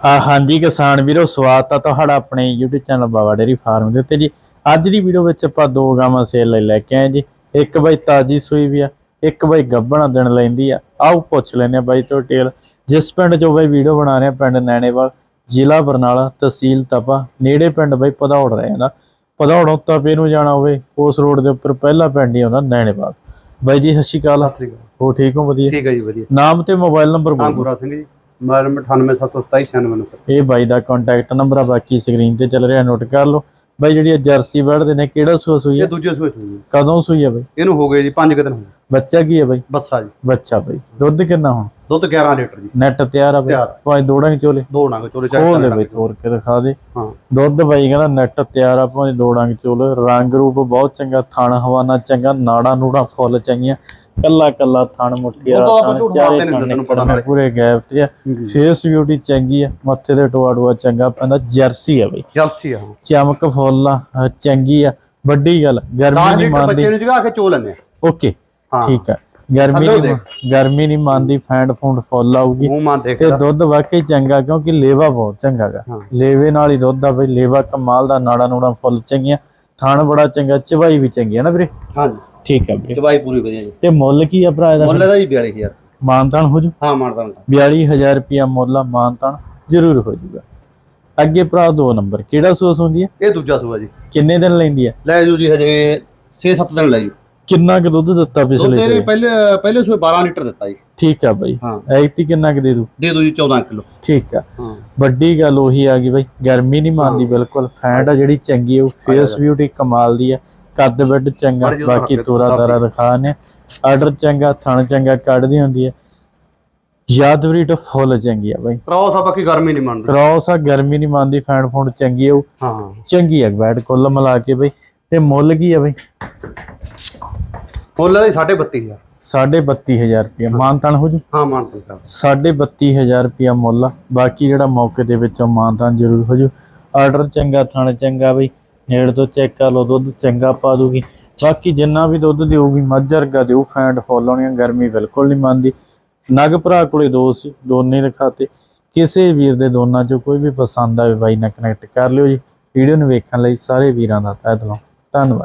ਆ ਹਾਂਜੀ ਕਿਸਾਨ ਵੀਰੋ ਸਵਾਗਤ ਆ ਤੁਹਾਡਾ ਆਪਣੇ YouTube channel Baba dairy farm ਦੇ ਉੱਤੇ ਜੀ। ਅੱਜ ਦੀ ਵੀਡੀਓ ਵਿੱਚ ਆਪਾਂ ਦੋ ਗਾਵਾਂ ਸੇਲ ਲਈ ਲੈ ਕੇ ਆਏ ਜੀ। ਇੱਕ ਬਾਈ ਤਾਜੀ ਸੂਈ ਵੀ ਆ ਇੱਕ ਬਾਈ ਗੱਬਣਾ ਦਿਨ ਲੈਂਦੀ ਆ। ਆਓ ਪੁੱਛ ਲੈਨੇ ਆ ਬਾਈ ਤੋਂ ਡਿਟੇਲ ਜਿਸ ਪਿੰਡ ਚੋਂ ਬਾਈ ਵੀਡੀਓ ਬਣਾ ਰਹੇ ਪਿੰਡ ਨੈਣੇਵਾਲ ਜ਼ਿਲ੍ਹਾ ਬਰਨਾਲਾ ਤਹਿਸੀਲ ਤਪਾ ਨੇੜੇ ਪਿੰਡ ਬਾਈ ਪਧੌੜ ਰਹੇ ਨਾ ਪਧੌੜੋਂ ਤਪੇ ਨੂੰ ਜਾਣਾ ਹੋਵੇ ਉਸ ਰੋਡ ਦੇ ਉੱਪਰ ਪਹਿਲਾ ਪਿੰਡ ਹੀ ਆਉਂਦਾ ਨੈਣੇਵਾਲ। ਬਾਈ ਜੀ ਸਤਿ ਸ਼੍ਰੀ ਅਕਾਲ। ਸਤਿ ਸ੍ਰੀ ਅਕਾਲ। ਹੋ ਠੀਕ ਹੋ? ਵਧੀਆ? ਠੀਕ ਹੈ ਜੀ ਵਧੀਆ। ਨਾਮ ਤੇ ਮੋਬਾਈਲ ਨੰਬਰ ਬੋਲੋ। ਗੁਰਾ ਸਿੰਘ ਜੀ। ਨੰਬਰ 98772969 ਇਹ ਬਾਈ ਦਾ ਕੰਟੈਕਟ ਨੰਬਰ ਆ ਬਾਕੀ ਸਕਰੀਨ ਤੇ ਚੱਲ ਰਿਹਾ ਨੋਟ ਕਰ ਲਓ। ਬਾਈ ਜਿਹੜੀ ਇਹ ਜਰਸੀ ਬਰਡ ਦੇ ਨੇ ਕਿਹੜਾ ਸੂਆ ਸੂਈ ਇਹ ਹੈ ਦੂਜੇ ਸੂਏ ਸੂਈ। ਕਦੋਂ ਸੂਈ ਹੈ ਬਾਈ? ਇਹਨੂੰ ਹੋ ਗਏ ਜੀ 5 ਦਿਨ ਹੋ ਗਏ। ਬੱਚਾ ਕੀ ਹੈ ਬਾਈ? ਬੱਸਾ ਜੀ। ਬੱਚਾ ਬਾਈ। ਦੁੱਧ ਕਿੰਨਾ ਹੁਣ? ਦੁੱਧ 11 ਲੀਟਰ ਜੀ। ਨੈਟ ਤਿਆਰ ਆ ਬਾਈ? ਤਿਆਰ। ਭਾਵੇਂ ਦੋੜਾਂ ਹੀ ਚੋਲੇ। ਦੋ ਨੰਗ ਚੋਲੇ ਚੈੱਕ ਖੋਲ ਲੈਣਾ ਬਾਈ ਤੋੜ ਕੇ ਦਿਖਾ ਦੇ। ਹਾਂ। ਦੁੱਧ ਬਾਈ ਕਹਿੰਦਾ ਨੈਟ ਤਿਆਰ ਆ ਭਾਵੇਂ ਦੋੜਾਂ ਹੀ ਚੋਲੇ। ਰੰਗ ਰੂਪ ਬਹੁਤ ਚੰਗਾ ਥਣ ਹਵਾਨਾ ਚੰਗਾ ਨਾੜਾ ਨੂੜਾ ਫੁੱਲ ਚੰਗੀਆਂ। ਕੱਲਾ ਕੱਲਾ ਥਣ ਮੁੱਠੀ ਵਾਲਾ ਥਣ ਚਾਰੇ ਮਾਰਦੇ ਥਣ। ਪੂਰੇ ਗੈਪ ਤੇ ਆ। ਫੇਸ ਬਿਊਟੀ ਚੰਗੀ ਆ ਮੱਥੇ ਤੇ ਟੋਆ ਟੋਆ ਚੰਗਾ ਪੈਂਦਾ ਜਰਸੀ ਆ ਬਾਈ। ਜਲਸੀ ਆ ਚਮਕ ਫੁੱਲ ਆ ਚੰਗੀ ਆ ਵੱਡੀ ਗੱਲ ਗਰਮੀ 10 ਨਹੀਂ ਮੰਨਦੀ ਬੱਚੇ ਨੂੰ ਜਗਾ ਕੇ ਚੋ ਲੈਂਦੇ ਓਕੇ ਹਾਂ। ਠੀਕ ਆ। ਗਰਮੀ ਨਹੀਂ ਗਰਮੀ ਨਹੀਂ ਮੰਨਦੀ ਫੈਂਡ ਫੂਡ ਫੁੱਲ ਆਊਗੀ। ਤੇ ਦੁੱਧ ਵਾਕਈ ਚੰਗਾ ਕਿਉਂਕਿ ਲੇਵਾ ਬਹੁਤ ਚੰਗਾ ਗਾ। ਹਾਂ। ਲੇਵੇ ਨਾਲ ਹੀ ਦੁੱਧ ਆ ਬਈ ਲੇਵਾ ਕਮਾਲ ਦਾ ਨਾੜਾ ਨੂੜਾ ਫੁੱਲ ਚੰਗੀਆਂ। ਥਣ ਬੜਾ ਚੰਗਾ ਚਵਾਈ ਵੀ ਚੰਗੀ ਆ ਨਾ ਵੀਰੇ? ਹਾਂਜੀ। ਠੀਕ ਆ ਵੀਰੇ। ਚਵਾਈ ਪੂਰੀ ਵਧੀਆ ਜੀ। ਤੇ ਮੁੱਲ ਕੀ ਆ ਭਰਾ ਇਹਦਾ? ਮੁੱਲ ਦਾ ਜੀ 42000 ਮਾਨਤਾਨ ਹੋ ਜੂ? ਹਾਂ ਮਾਰਦਾ ਹੁੰਦਾ 42000 ਰੁਪਿਆ ਮੁੱਲ ਆ ਮਾਨਤਾਨ। ਜ਼ਰੂਰ ਹੋ ਜੂਗਾ। ਅੱਗੇ ਭਰਾ ਦੋ ਨੰਬਰ ਕਿਹੜਾ ਸੂਸ ਹੁੰਦੀ ਹੈ ਇਹ ਦੂਜਾ ਸੂਆ ਜੀ। ਕਿੰਨੇ ਦਿਨ ਲੈਂਦੀ ਹੈ ਲੈ ਜੂ ਜੀ ਹਜੇ 6-7 ਦਿਨ ਲੈ ਜੂ। ਕਿੰਨਾ ਕੁ ਦੁੱਧ ਦਿੱਤਾ ਦੁੱਧ ਪਿਛਲੇ ਇਹਨੇ ਸਵੇਰੇ? ਪਹਿਲੇ ਪਹਿਲੇ ਸੂਏ 12 ਲੀਟਰ ਦਿੱਤਾ ਜੀ। ਠੀਕ ਆ ਬਾਈ। ਹਾਂ। ਐਤੀ ਕਿੰਨਾ ਕੁ ਦੇ ਦੂ? ਦੇ ਦੋ ਜੀ 14 ਕਿਲੋ। ਠੀਕ ਆ। ਹਾਂ। ਵੱਡੀ ਗੱਲ ਉਹੀ ਆ ਗਈ ਬਾਈ ਗਰਮੀ ਨਹੀਂ ਮੰਨਦੀ ਬਿਲਕੁਲ। ਫੈਂਟ ਆ ਜਿਹੜੀ ਚੰਗੀ ਆ ਉਹ ਫੇਸ ਬਿਊਟੀ ਕਮਾਲ ਦੀ ਆ। ਕੱਦ ਬੱਡ ਚੰਗਾ ਬਾਕੀ ਤੋਰਾ ਤਾਰਾ ਦਿਖਾਣੇ ਆਰਡਰ ਚੰਗਾ ਥਣ ਚੰਗਾ ਕੱਢਦੀ ਹੁੰਦੀ ਹੈ। ਯਾਦਵਰੀ ਫੁੱਲ ਚੰਗੀ ਆ ਬਾਈ। ਕਰਾਓ ਸਾ ਬਾਕੀ ਗਰਮੀ ਨਹੀਂ ਮੰਨਦੀ। ਕ੍ਰੋਸ ਆ ਗਰਮੀ ਨਹੀਂ ਮੰਨਦੀ ਫੈਂਟ ਫੁੰਡ ਚੰਗੀ ਆ ਹਾਂ। ਚੰਗੀ ਆ ਬੈਡ ਕੁੱਲ ਮਿਲਾ ਕੇ ਬਾਈ। ਤੇ ਮੁੱਲ ਕੀ ਆ ਬਾਈ? ਮੁੱਲ ਦਾ ਜੀ 32000 32000 ਰੁਪਏ ਮਾਨਤਾਨ ਹੋ ਜੂ? ਹਾਂ ਮਾਨਤਾ ਕਰ। 32000 ਰੁਪਿਆ ਮੁੱਲ ਆ। ਬਾਕੀ ਜਿਹੜਾ ਮੌਕੇ ਦੇ ਵਿੱਚੋਂ ਮਾਨਤਾਨ ਜ਼ਰੂਰ ਹੋ ਜੂ। ਆਰਡਰ ਚੰਗਾ ਥਣ ਚੰਗਾ ਬਈ। ਨੇੜ ਤੋਂ ਚੈੱਕ ਕਰ ਲਓ, ਦੁੱਧ ਚੰਗਾ ਪਾ ਦੂਗੀ। ਬਾਕੀ ਜਿੰਨਾ ਵੀ ਦੁੱਧ ਦੇਊਗੀ, ਮੱਝ ਵਰਗਾ ਦੇਊ, ਫੈਂਟ ਫੁੱਲ ਹੋਣੀਆਂ ਗਰਮੀ ਬਿਲਕੁਲ ਨਹੀਂ ਮੰਨਦੀ। ਨਗ ਭਰਾ ਕੋਲੇ ਦੋ ਸੀ, ਦੋਨੇ ਦਿਖਾਤੇ। ਕਿਸੇ ਵੀਰ ਦੇ ਦੋਨਾਂ ਚੋਂ ਕੋਈ ਵੀ ਪਸੰਦ ਆਵੇ, ਬਾਈ ਨਾਲ ਕਨੈਕਟ ਕਰ ਲਿਓ ਜੀ। ਵੀਡੀਓ ਨੂੰ ਵੇਖਣ ਲਈ ਸਾਰੇ ਵੀਰਾਂ ਦਾ ਤਹਿ ਦਿਲੋਂ। ਧੰਨਵਾਦ।